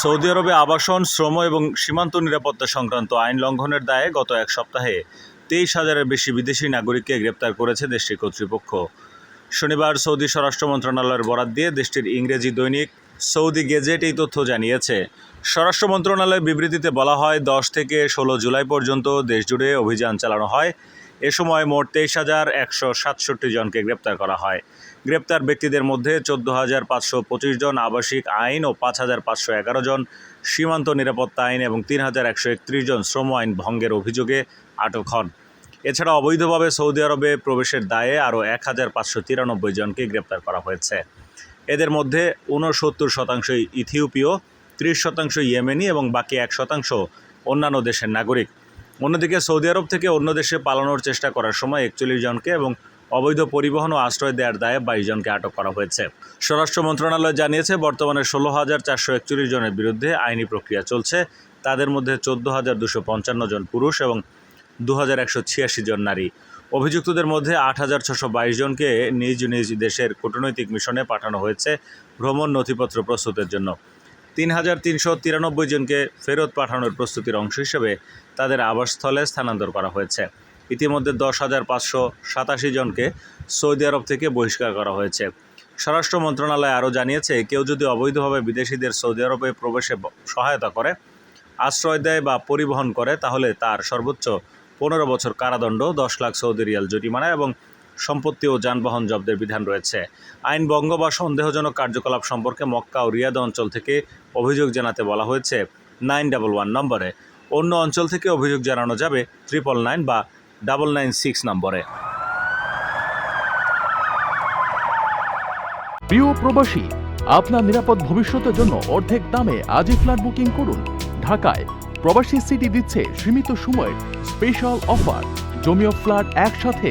Saudi আরবে আবাসন, শ্রম এবং সীমান্ত নিরাপত্তা সংক্রান্ত আইন লঙ্ঘনের দায়ে গত এক সপ্তাহে তেইশ হাজারের বেশি বিদেশি নাগরিককে গ্রেপ্তার করেছে দেশটির কর্তৃপক্ষ। শনিবার সৌদি স্বরাষ্ট্র মন্ত্রণালয়ের বরাত দিয়ে দেশটির ইংরেজি দৈনিক সৌদি গেজেট এই তথ্য জানিয়েছে। স্বরাষ্ট্র মন্ত্রণালয়ের বিবৃতিতে বলা হয়, দশ থেকে ষোলো জুলাই পর্যন্ত দেশজুড়ে অভিযান চালানো হয়। এ সময় মোট তেইশ হাজার একশো সাতষট্টি জনকে গ্রেপ্তার করা হয়। গ্রেপ্তার ব্যক্তিদের মধ্যে চোদ্দ হাজার পাঁচশো পঁচিশ জন আবাসিক আইন ও পাঁচ হাজার পাঁচশো এগারো জন সীমান্ত নিরাপত্তা আইন এবং তিন হাজার একশো একত্রিশ জন শ্রম আইন ভঙ্গের অভিযোগে আটক হন। এছাড়া অবৈধভাবে সৌদি আরবে প্রবেশের দায়ে আরও এক হাজার পাঁচশো তিরানব্বই জনকে গ্রেপ্তার করা হয়েছে। এদের মধ্যে ঊনসত্তর শতাংশ ইথিওপীয়, ত্রিশ শতাংশ ইয়েমেনি এবং বাকি এক শতাংশ অন্যান্য দেশের নাগরিক। অন্যদিকে সৌদি আরব থেকে অন্য দেশে পালানোর চেষ্টা করার সময় একচল্লিশ জনকে এবং অবৈধ পরিবহন ও আশ্রয় দেওয়ার দায়ে বাইশ জনকে আটক করা হয়েছে। স্বরাষ্ট্র মন্ত্রণালয় জানিয়েছে, বর্তমানে ষোলো হাজার চারশো একচল্লিশ জনের বিরুদ্ধে আইনি প্রক্রিয়া চলছে। তাদের মধ্যে চোদ্দ হাজার দুশো পঞ্চান্ন জন পুরুষ এবং দু হাজার একশো ছিয়াশি জন নারী। অভিযুক্তদের মধ্যে আট হাজার ছশো বাইশ জনকে নিজ নিজ দেশের কূটনৈতিক মিশনে পাঠানো হয়েছে ভ্রমণ নথিপত্র প্রস্তুতের জন্য। তিন হাজার তিনশো তিরানব্বই জনকে ফেরত পাঠানোর প্রস্তুতির অংশ হিসেবে তাদের আবাসস্থলে স্থানান্তর করা হয়েছে। ইতিমধ্যে দশ হাজার পাঁচশো সাতাশি জনকে সৌদি আরব থেকে বহিষ্কার করা হয়েছে। স্বরাষ্ট্র মন্ত্রণালয় আরও জানিয়েছে, কেউ যদি অবৈধভাবে বিদেশিদের সৌদি আরবে প্রবেশে সহায়তা করে, আশ্রয় দেয় বা পরিবহন করে, তাহলে তার সর্বোচ্চ পনেরো বছর কারাদণ্ড, দশ লাখ সৌদি রিয়াল জরিমানা এবং সম্পত্তি ও যানবাহন জব্দের বিধান রয়েছে। আইন ভঙ্গ বা সন্দেহজনক কার্যকলাপ সম্পর্কে মক্কা ও রিয়াদ অঞ্চল থেকে অভিযোগ জানাতে বলা হয়েছে নাইন ডাবল ওয়ান নম্বরে। অন্য অঞ্চল থেকে অভিযোগ জানানো যাবে ট্রিপল নাইন বা ডাবল নাইন সিক্স নম্বরে। প্রিয় প্রবাসী, আপনার নিরাপদ ভবিষ্যতের জন্য অর্ধেক দামে আজই ফ্ল্যাট বুকিং করুন। ঢাকায় প্রবাসী সিটি দিচ্ছে সীমিত সময়ের স্পেশাল অফার। জমি ও ফ্ল্যাট একসাথে